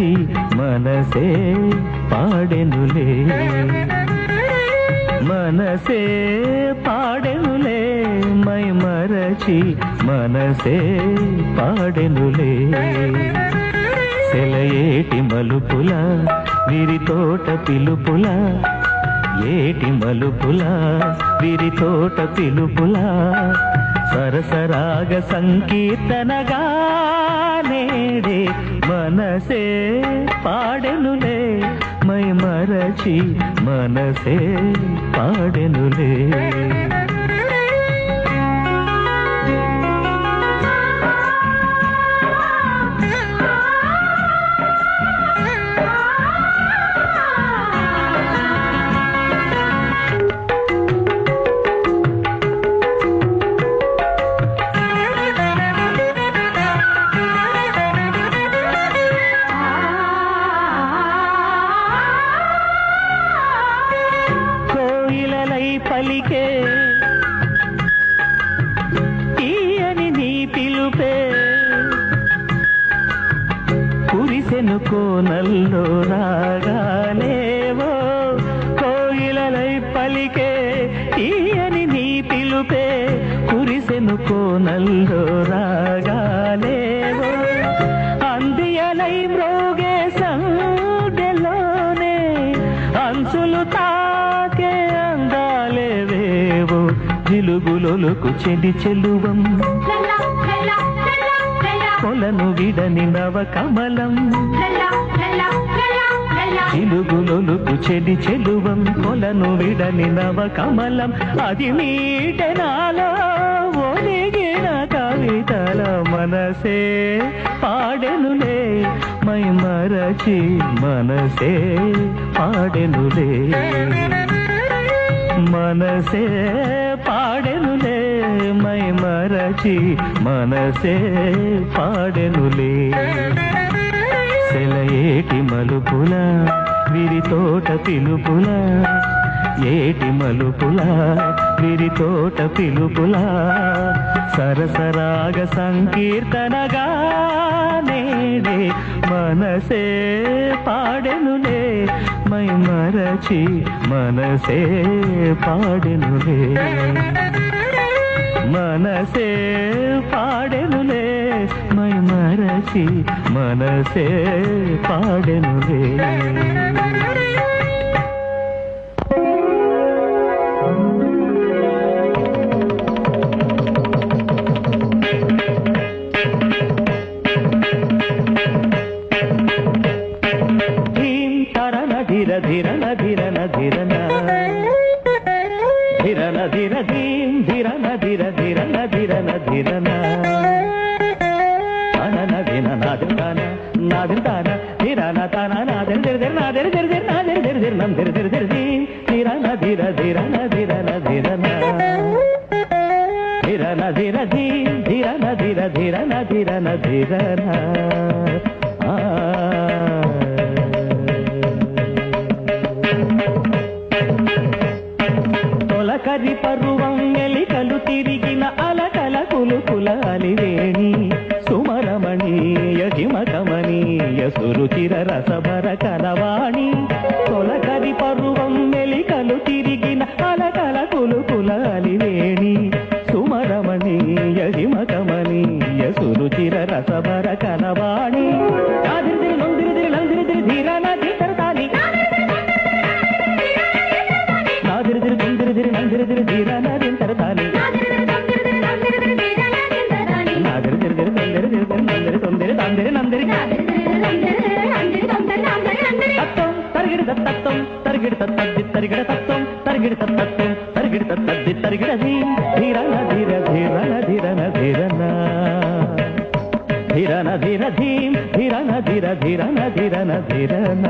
మనసే పాడెనులే. మనసే పాడెనులే మై మరచి మనసే పాడెనులే. సెలయేటి మలుపుల విరితోట పిలుపుల ఏటి మలుపుల విరితోట పిలుపుల సరసరాగ సంకీర్తనగా మనసే పాడెనులే మై మరచి మనసే పా కోయిలలై పలికే. తీయని నీ పిలుపే. కురిసెను కోనల్లో రాగానేవో కోయిలలై పలికే. తీయని నీ పిలుపే. కురిసెను కోనల్లో రాగాలేవో అందియలై మ్రోగే సందెలోనే అంచులు తా జిలుగులొలుకు చెడి చెలువం. కొలను విడని నవ కమలం. చిలుగులొలుకు చెడి చెలువం. కొలను విడని నవ కమలం. అది మీటెనాలో ఒలిగిన కవితల మనసే. పాడెనులే మై మరచి మనసే. పాడెనులే. మనసే పాడెనులే మై మరచి మనసే పాడెనులే. సెలయేటి మలుపుల విరితోట పిలుపుల ఏటి మలుపుల విరితోట పిలుపుల. సరసరాగ సంకీర్తనగా నేడే మనసే పాడెను మరచి మనసే పాడెనులే. మనసే పాడెనులే మై మరచి మనసే పాడెనులే. ధిరన అనన ధిన నాదిన నాదిన ధిరన తన? నాదిన ధిర ధిర నాదిన ధిర ధిర నాదిన ధిర ధిర నం. ధిర ధిర ధిర ధీం. ధీర ధీర ధిరన ధిరన ధీర ధిరన ధీర ధీం ధీర ధిర ధిరన ధిరన కలవాణి నాదిరిదిరి నొందిరిదిరి నందిరిదిరి ధీరన ధీతరతాని. నాదిరిదిరి నొందిరిదిరి నందిరిదిరి ధీరన ధీతరతాని. నాదిరిదిరిదిరి నొందిరిదిరి నందిరి. తొందిరి ధిరన ధిర ధీం ధిరన ధిర ధిరన ధిరన ధిరన